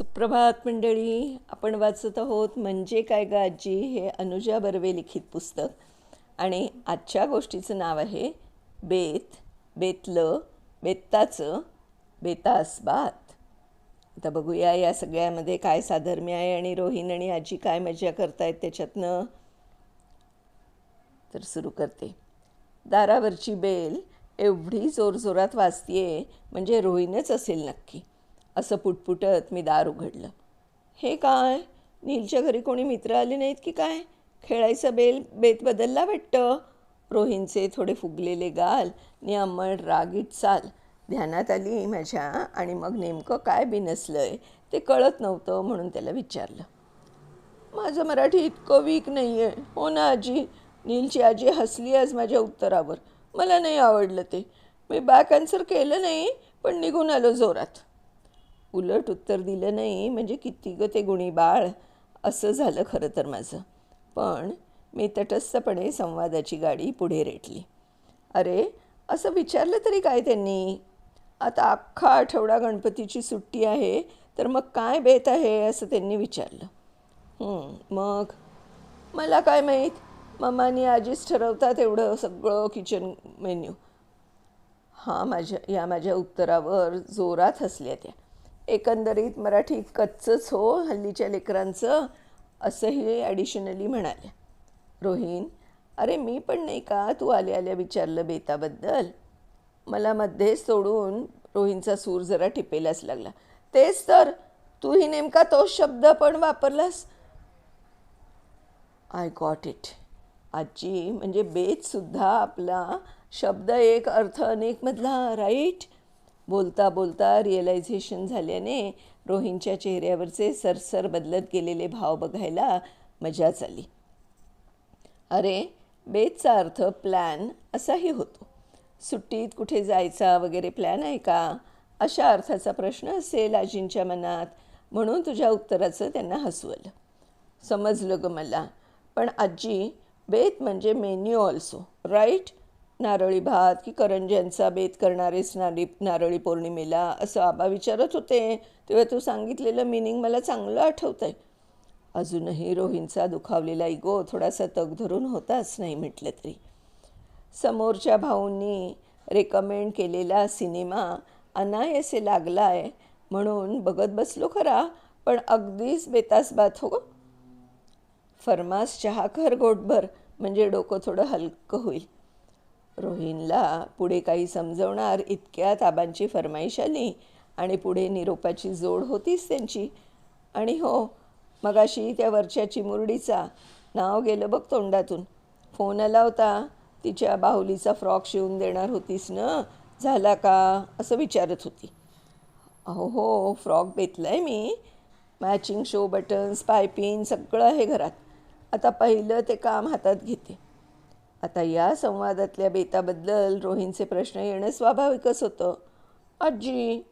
सुप्रभात मंडळी. आपण वाचत आहोत म्हणजे काय ग आजी? हे अनुजा बर्वे लिखित पुस्तक. आणि आजच्या गोष्टीचं नाव आहे बेत बेतलं बेत्ताचं बेतास बात. आता बघूया या सगळ्यामध्ये काय साधर्म्य आहे आणि रोहिण आणि आजी काय मजा करतायत त्याच्यातनं. तर सुरू करते. दारावरची बेल एवढी जोरजोरात वाजतीये म्हणजे रोहिणच असेल नक्की. असं पुटपुटत मी दार उघडलं. हे काय? नीलच्या घरी कोणी मित्र आले नाहीत की काय? खेळायचा बेल बेत बदलला वाटतं? रोहींचे थोडे फुगलेले गाल नि अंमळ रागीट चाल. ध्यानात आली माझ्या आणि मग नेमकं काय बिनसलंय ते कळत नव्हतं म्हणून त्याला विचारलं. माझं मराठी इतकं वीक नाही आहे हो ना आजी? नीलची आजी हसली आज माझ्या उत्तरावर. मला नाही आवडलं ते. मी बॅक आन्सर केलं नाही पण निघून आलो जोरात. उलट उत्तर दिलं नाही म्हणजे किती ग ते गुणी बाळ असं झालं खरं तर माझं. पण मी तटस्थपणे संवादाची गाडी पुढे रेटली. अरे असं विचारलं तरी काय त्यांनी? आता अख्खा आठवडा गणपतीची सुट्टी आहे तर मग काय बेत आहे असं त्यांनी विचारलं. मग? मला काय माहीत? मम्मानी आजीच ठरवतात एवढं सगळं किचन मेन्यू हां माझ्या या माझ्या उत्तरावर जोरात हसल्या त्या. एकंदरीत मराठी कच्चंच हो हल्लीच्या लेकरांचं असंही ॲडिशनली म्हणाल्या रोहीन अरे मी पण नाही का तू आल्या आल्या विचारलं बेताबद्दल? मला मध्येच सोडून रोहिणचा सूर जरा टिपेलाच लागला. तेच तर तूही नेमका तो शब्द पण वापरलास? आय गॉट इट आजी म्हणजे बेतसुद्धा आपला शब्द एक अर्थ अनेकमधला राईट बोलता बोलता रिअलायझेशन झाल्याने रोहिणच्या चेहऱ्यावरचे सरसर बदलत गेलेले भाव बघायला मजाच आली अरे बेतचा अर्थ प्लॅन असाही होतो. सुट्टीत कुठे जायचा वगैरे प्लॅन आहे का? अशा अर्थाचा प्रश्न असेल आजींच्या मनात. म्हणून तुझ्या उत्तराचं त्यांना हसवलं. समजलं ग मला. पण आजी बेत म्हणजे मेन्यू ऑल्सो राईट नारळी भात की करंज्यांचा बेत करणारेच नारी नारळी पौर्णिमेला असं आबा विचारत होते. तेव्हा तू सांगितलेलं मिनिंग मला चांगलं आठवतं आहे अजूनही रोहिणचा दुखावलेला इगो थोडासा तग धरून होताच नाही म्हटलं तरी. समोरच्या भाऊंनी रेकमेंड केलेला सिनेमा अनायसे लागला आहे म्हणून बघत बसलो खरा पण अगदीच बेतास बात हो फरमास चहा कर गोटभर म्हणजे डोकं थोडं हलकं होईल. रोहिनला पुढे काही समजवणार इतक्यात आबांची फरमाईश आली आणि पुढे निरोपाची जोड होतीच त्यांची. आणि हो मगाशी त्या वरच्या चिमुरडीचा नाव गेलं बघ तोंडातून. फोन आला होता तिच्या बाहुलीचा फ्रॉक शिवून देणार होतीस ना झाला का? असं विचारत होती. अहो हो फ्रॉक बेतलाय मी. मॅचिंग शो बटन्स पायपिन सगळं आहे घरात. आता पहिलं ते काम हातात घेते. आता या संवादातल्या बेताबद्दल रोहिणचे प्रश्न येणं स्वाभाविकच होतं. आजी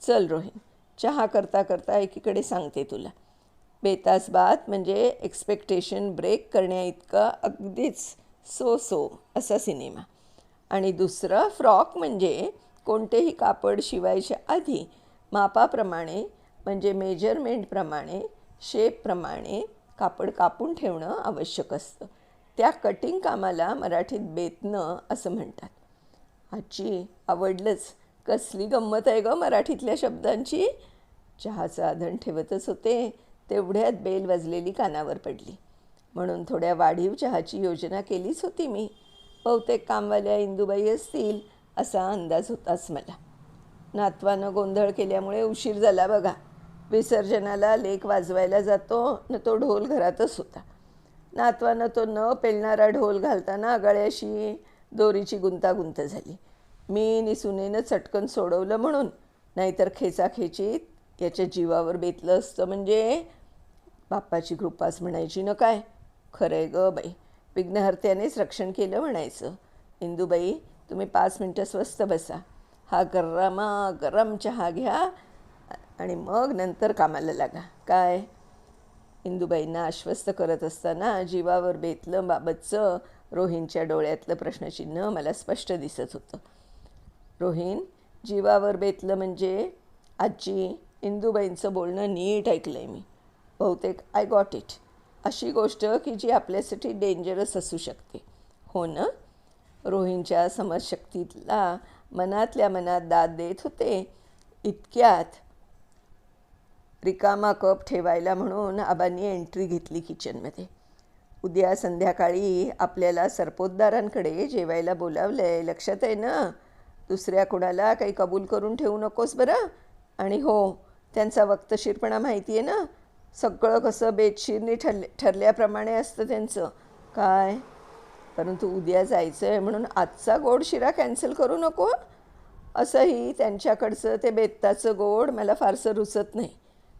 चल रोहिण चहा करता करता एकीकडे सांगते तुला. बेतास बात म्हणजे एक्सपेक्टेशन ब्रेक करण्याइतका अगदीच सो सो असा सिनेमा. आणि दुसरं फ्रॉक म्हणजे कोणतेही कापड शिवायच्या आधी मापाप्रमाणे म्हणजे मेजरमेंटप्रमाणे शेपप्रमाणे कापड कापून ठेवणं आवश्यक असतं. त्या कटिंग कामाला मराठीत बेतणं असं म्हणतात. आजी आवडलंच. कसली गंमत आहे ग मराठीतल्या शब्दांची? चहाचं आधण ठेवतच होते. तेवढ्यात बेल वाजलेली कानावर पडली. म्हणून थोड्या वाढीव चहाची योजना केलीच होती मी. बहुतेक कामवाल्या इंदुबाई असतील असा अंदाज होताच मला. नातवानं गोंधळ केल्यामुळे उशीर झाला बघा. विसर्जनाला लेक वाजवायला जातो न तो ढोल घरातच होता. नातवानं तो न पेलणारा ढोल घालताना गळ्याशी दोरीची गुंतागुंत झाली. मी निसुनेनं चटकन सोडवलं म्हणून नाहीतर खेचाखेचीत याच्या जीवावर बेतलं असतं म्हणजे बाप्पाची कृपाच म्हणायची न काय? खरंय ग बाई. विघ्नहर्त्यानेच रक्षण केलं म्हणायचं. इंदूबाई तुम्ही पाच मिनटं स्वस्त बसा. हा गरमा गरम चहा घ्या आणि मग नंतर कामाला लागा. काय? इंदुबाईंना आश्वस्त करत असताना जीवावर बेतलं बाबतचं रोहिणच्या डोळ्यातलं प्रश्नचिन्ह मला स्पष्ट दिसत होतं. रोहिण जीवावर बेतलं म्हणजे आजी इंदुबाईंचं बोलणं नीट ऐकलं आहे मी. बहुतेक आय गॉट इट अशी गोष्ट की जी आपल्यासाठी डेंजरस असू शकते. हो ना? रोहिणच्या समजशक्तीला मनातल्या मनात दाद देत होते. इतक्यात रिकामा कप ठेवायला म्हणून आबांनी एंट्री घेतली किचनमध्ये उद्या संध्याकाळी आपल्याला सरपोतदारांकडे जेवायला बोलावलं आहे लक्षात आहे ना? दुसऱ्या कुणाला काही कबूल करून ठेवू नकोस बरं? आणि हो त्यांचा वक्तशीरपणा माहिती आहे ना? सगळं कसं बेतशीरनी ठरले ठरल्याप्रमाणे असतं त्यांचं. काय? परंतु उद्या जायचं आहे म्हणून आजचा गोड शिरा कॅन्सल करू नको? असंही त्यांच्याकडचं ते बेत्ताचं गोड मला फारसं रुचत नाही.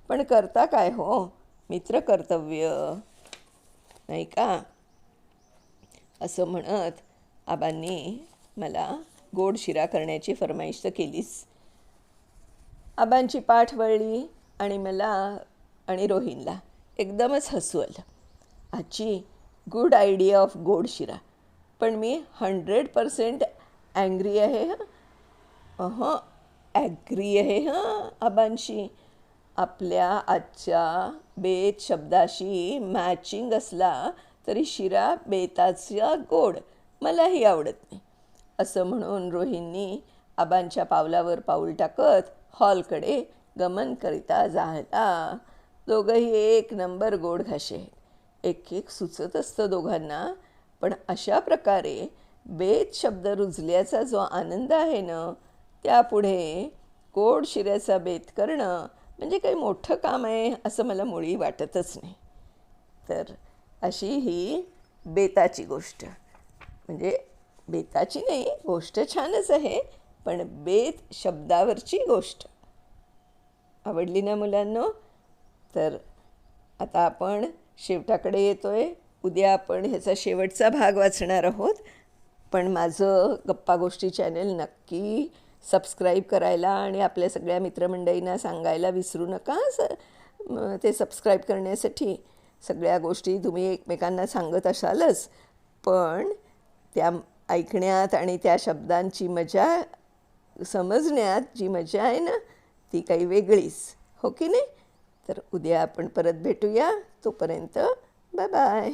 पण करता काय हो? मित्र कर्तव्य. नाही का? असं म्हणत आबांनी मला गोड शिरा करण्याची फरमाईश तर केलीच. आबांची पाठ वळली आणि मला आणि रोहिनला एकदमच हसू आलं आजची गुड आयडिया ऑफ गोड शिरा. पण मी हंड्रेड पर्सेंट अँग्री आहे. हं अहं ॲग्री आहे हां आबांशी. आपल्या आजच्या बेत शब्दाशी मॅचिंग असला तरी शिरा बेताचा गोड. मलाही आवडत नाही. असं म्हणून रोहिणी आबांच्या पावलावर पाऊल टाकत हॉलकडे गमन करिता दोघंही एक नंबर गोड घाशे एक एक सुचत असतं दोघांना पण अशा प्रकारे बेत शब्द रुजल्याचा जो आनंद आहे ना त्यापुढे गोड शिऱ्याचा बेत करणं म्हणजे काही मोठं काम आहे असं मला मुळी वाटतच नाही. तर अशी ही बेताची गोष्ट. म्हणजे बेताची नाही गोष्ट छानच आहे पण बेत शब्दावरची गोष्ट. आवडली ना मुलांनो? तर आता आपण शेवटाकडे येतो आहे उद्या आपण ह्याचा शेवटचा भाग वाचणार आहोत. पण माझं गप्पा गोष्टी चॅनल नक्की सबस्क्राईब करायला आणि आपल्या सगळ्या मित्रमंडळींना सांगायला विसरू नका. स ते सबस्क्राईब करण्यासाठी सगळ्या गोष्टी तुम्ही एकमेकांना सांगत असालच. पण त्या ऐकण्यात आणि त्या शब्दांची मजा समजण्यात जी मजा आहे ना ती काही वेगळीच. हो की नाही? तर उद्या आपण परत भेटूया. तोपर्यंत बाय बाय